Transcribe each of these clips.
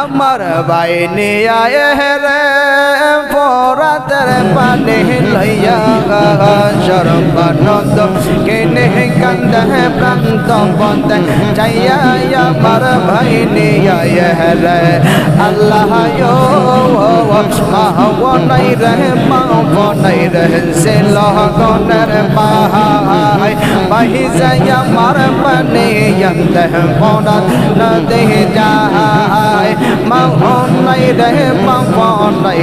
আমার বাই নিয়ে পরাতের পানি লইয়া সর্বানন্দ কেনে কান্দ প্রান্ত বন্দ, চাইয়া আমার ভাই নিয়ে রে। আল্লাহ মাহবনাই রে মাহবনাই রে সে লগনের পাহাই বাহি যায় আমার পানি যন্দ পরাত নদী যায় মাহবনাই রে মাহবনাই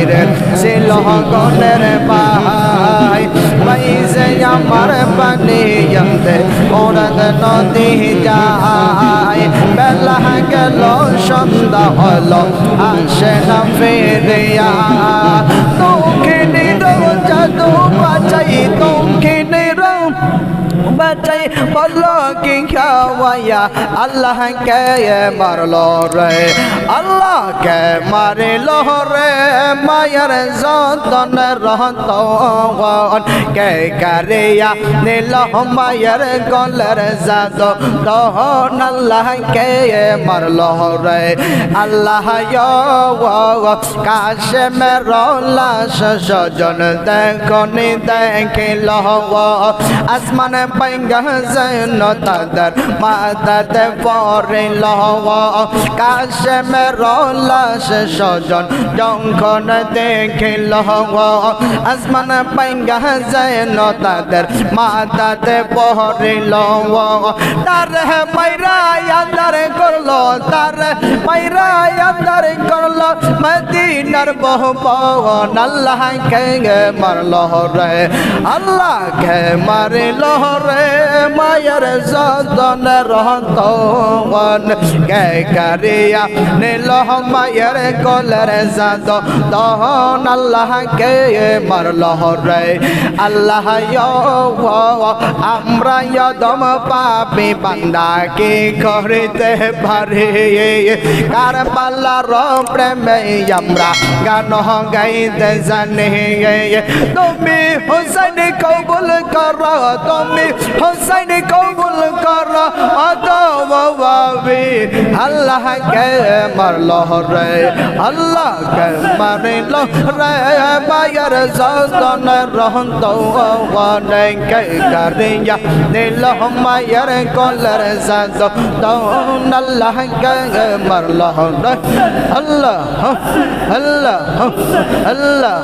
আমার যন্দ পরাত নদী যায় বেলা গেল সন্ধ্যা হলো আসে না ফেরিয়া দক্ষিণী জাদু বাঁচাই বাঁচাই বলল কি খাওয়াইয়া আল্লাহ কে মারলো রে আল্লাহ কে মারিল রে, মায়ের যতন রহত কে কারিয়া নিল মায়ের গলের জাদ তখন আল্লাহ কে মারলো রে, আল্লাহ কাশে মেরলা সজন দেখনি, দেখিল, আসমান পাইঙ্গা যেন তাদের মাতাতে পড়িল কাশে মেরলা সজন যখন দেখিল আসমান পাইঙ্গা যেন তাদের মাতাতে পড়িল তার মাইরা আদার করল, তার মাইরা আদার করল। মদিনার বহু পবন আল্লাহ কে মারল রে আল্লাহ কে মারিল রে মায়ের যতন রহতন কে কারিয়া নীল মায়ের কলের জাদ তহন আল্লাহ কে মারল রে আল্লাহ আমরা দম পাপি বান্দা, কি করিতে পারে? কার পাল্লার প্রেমে আমরা গান গাইতে জানি। তুমি হোসেন কবুল কর, তুমি হোসেন কবুল কর অতবি আল্লাহ কে মারল রে, আল্লাহ কে মারিল রে। মায়ের যতন রহন্ত কে কারিয়া নীল, মায়ের কলর সাজ তখন আল্লাহ কে মারল রে। আল্লাহ আল্লাহ আল্লাহ।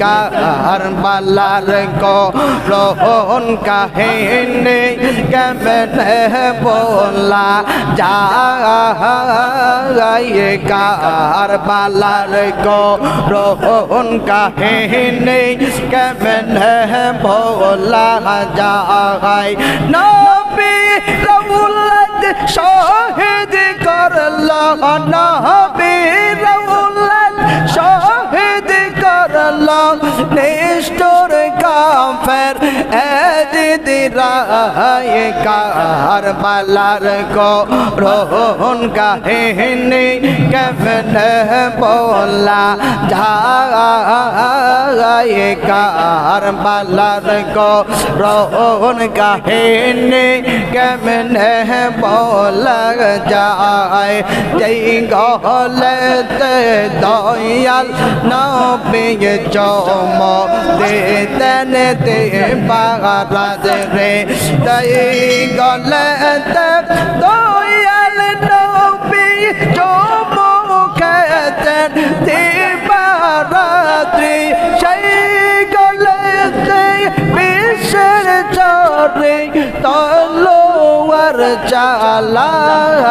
কার বালার কো রোহন কাহিনী কেমনে বলা যায় কার বালার কো রোহন কাহিনী কেমনে বলা যায় নবী রউলাদ শহীদ করল নবী নিষ্ঠুর কাফের এদিদিরা কার বালার কো রোহন কাহিনী কেমনে বলা যায় কার বালার কো রোহন কাহিনী কেমনে বলা যায় যেই গলেতে দয়াল নবী চম দেতেন দে বাগারাজ রে। তাই গলে দয়াল নবী চম খেতেন। দে বারাত্রি সেই গলে বিশ্বের চরে। তলোয়ার চালায়িকা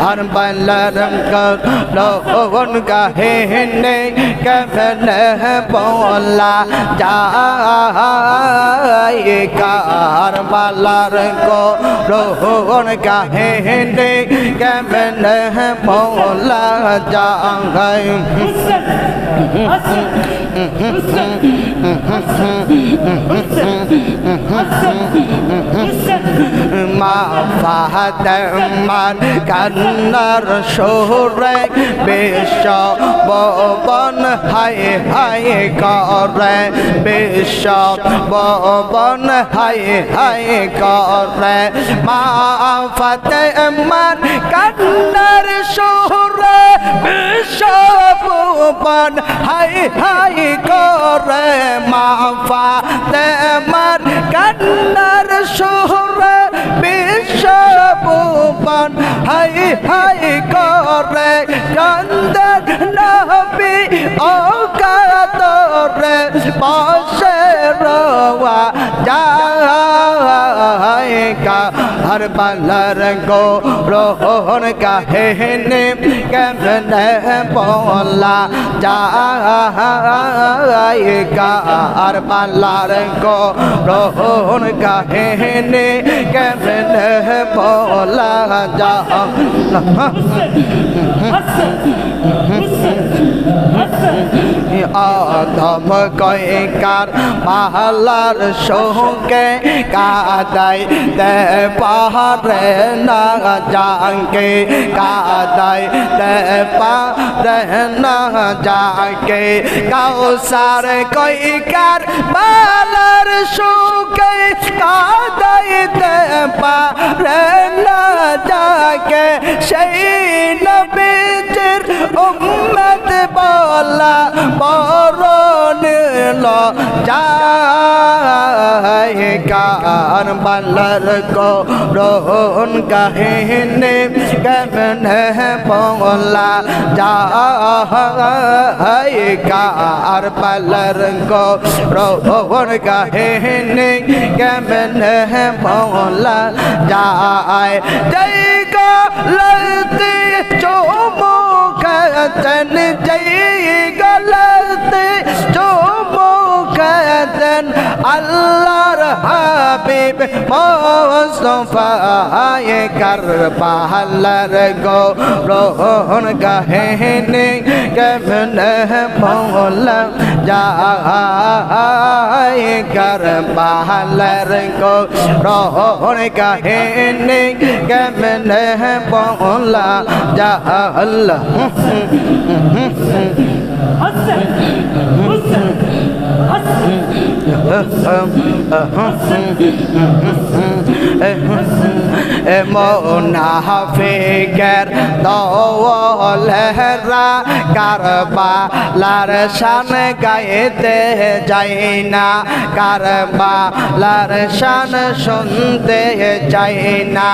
আর বলরম লোন কাহিনী কেমনে বলা যায়িকা আর বলর কো রোহন কাহিনী কেমনে বলা যায় মা ফাতেমার কান্নার সুরে বিশ্ব বন হায় হায় করে। বিশ্ব বন হায় হায় করে। মা ফাতেমার কান্নার সুরে বিশ্ব বন হায় হায় করে মা ফাতেমার কান্নার সুরে বিশ্ব হাই হাই করে চন্দন নবী ও কাতরে বসে রোয়া যায় কা বালর গো রোহন কাহেনে কেমনে বলা যায় কা হর বালর গো রোহন কাহেনে কেমনে বলা যায় আদম কয়কার পাহালার সঙ্গে কাদাই দে পাহাড়ে না যাকে কাদাই পাহাড়ে না যাকে কাউসার কয়কার পাহালার সঙ্গে কাদাই দে পাহাড়ে না যাকে সেই নবীজির উম্মত বলা বরণ ল যায় কার বালার কো রোহন কাহিনে কেমন বলা যায় কার বালার কো রোহন কাহিনে কেমন বলা যায় জয় কা ললতে চুমুকতন জয় গলতে চুমুকতন আল্লাহর হাবিব মোস্তফায় কারবালার গো রোহন গাহেনে কেমন মৌলা যায়? কারবালার গো রোহন গাহেনে কেমন মৌলা জাহাল হাসন হাসন হাসন মোনাফিকের দোলেরা কারবালার শান গাইতে যাই না কারবালার শান শুনতে যাই না।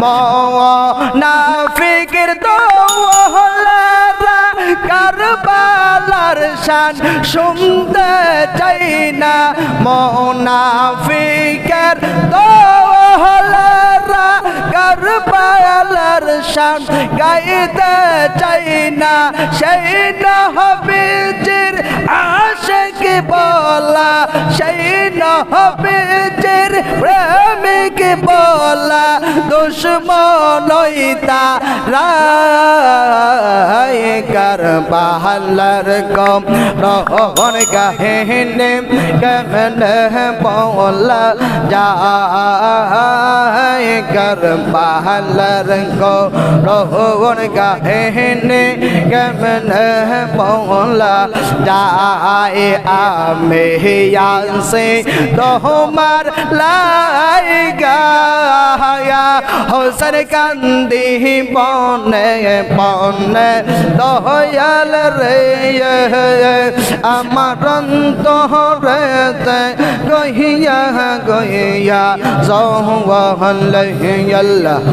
মোনাফিকের দোলেরা কারবালার শান শুনতে চাই না। মনাফিকের দোহলারা পায়ালার শান গাইতে চাই না। সেই নহবিজির আশিক বলা? সেই নহবিজির প্রেমিক বলা? দুশ্মনইতা রায় কার বাহালার কম রহন কাহিনে কেমন বলা যায়? কার বাহালার কম রহন কাহিনে কেমন বলা যায়? আমি সে তোমার লাই গায়া। হোসর কান্দি বনে বনে দয়াল রে। আমার অন্তরে গহিয়া গহিয়া জহওয়াল আল্লাহ